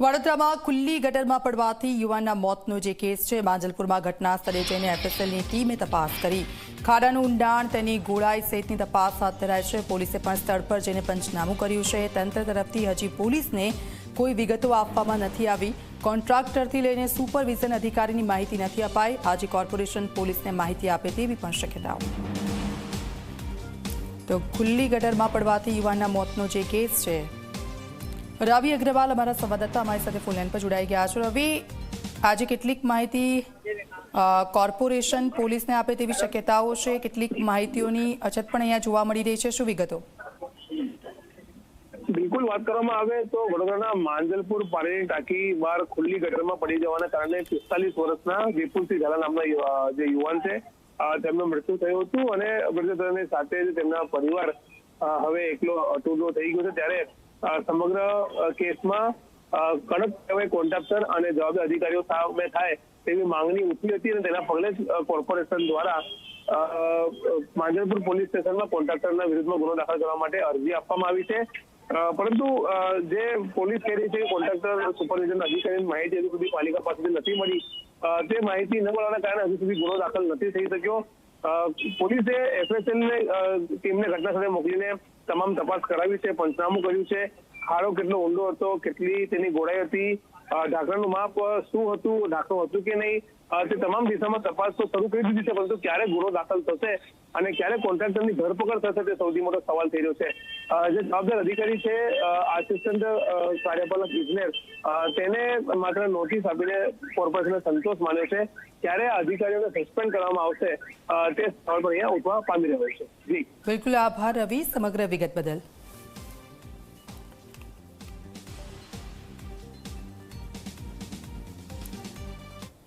વડોદરામાં ખુલ્લી ગટરમાં પડવાથી યુવાનના મોતનો જે કેસ છે, માંજલપુરમાં ઘટના સ્થળે જઈને એફએસએલની ટીમે તપાસ કરી. ખાડાનું ઊંડાણ તેની ગોળાઈ સહિતની તપાસ હાથ ધરાઈ છે. પોલીસે પણ સ્થળ પર જઈને પંચનામું કર્યું છે. તંત્ર તરફથી હજી પોલીસને કોઈ વિગતો આપવામાં નથી આવી. કોન્ટ્રાક્ટરથી લઈને સુપરવિઝન અધિકારીની માહિતી નથી અપાઈ. આજે કોર્પોરેશન પોલીસને માહિતી આપે તેવી પણ શક્યતાઓ. તો ખુલ્લી ગટરમાં પડવાથી યુવાનના મોતનો જે કેસ છે રવિ અગ્રવાલ અમારા સંવાદદાતા અમારી સાથે ફોન લાઈન પર જોડાઈ ગયા છે. રવિ, આજે કેટલીક માહિતી કોર્પોરેશન પોલીસને આપે તેવી શક્યતાઓ છે? કેટલીક માહિતીઓની અછત પણ અહીંયા જોવા મળી રહી છે? શું વિગતો? બિલકુલ વાત કરવામાં આવે તો વડોદરાના માંજલપુર પાણીની ટાંકી બહાર ખુલ્લી ગટરમાં પડી જવાના કારણે પિસ્તાલીસ વર્ષના જયપુરસિંહ ઝાલા નામના જે યુવાન છે તેમનું મૃત્યુ થયું હતું અને મૃત્યુ સાથે જ તેમના પરિવાર હવે એકલો અટૂલો થઈ ગયો છે. ત્યારે સમગ્ર કેસમાં કડક કહેવાય કોન્ટ્રાક્ટર અને જવાબદાર અધિકારીઓ સામે થાય તેવી માંગણી ઉઠી હતી અને તેના પગલે જ કોર્પોરેશન દ્વારા માંજલપુર પોલીસ સ્ટેશનમાં કોન્ટ્રાક્ટરના વિરુદ્ધમાં ગુનો દાખલ કરવા માટે અરજી આપવામાં આવી છે. પરંતુ જે પોલીસ કહી રહી છે કોન્ટ્રાક્ટર સુપરવિઝન અધિકારીની માહિતી હજુ સુધી પાલિકા પાસેથી નથી મળી તે માહિતી ન મળવાના કારણે હજુ સુધી ગુનો દાખલ નથી થઈ શક્યો. પોલીસે એફએસએલ ટીમને ઘટના સ્થળે મોકલીને તમામ તપાસ કરાવી છે પંચનામું કર્યું છે. ખાડો કેટલો ઊંડો હતો, કેટલી તેની ગોળાઈ હતી ઢાંકણનું માપ શું હતું, ઢાંકણું હતું કે નહીં તે તમામ દિશામાં તપાસ તો શરૂ કરી દીધી છે, પરંતુ ક્યારે ગુનો દાખલ થશે અને ક્યારે કોન્ટ્રાક્ટરની ધરપકડ થશે તે સૌથી મોટો સવાલ થઈ રહ્યો છે. જે જવાબદાર અધિકારી છે આસિસ્ટન્ટ કાર્યપાલક ઇજનેર તેને માત્ર નોટિસ આપીને કોર્પોરેશને સંતોષ માન્યો છે ક્યારે અધિકારીઓને સસ્પેન્ડ કરવામાં આવશે તે સ્થળ પર અહીંયા ઉઠવા પામી રહ્યો છે. જી. બિલકુલ આભાર રવિ, સમગ્ર વિગત બદલ.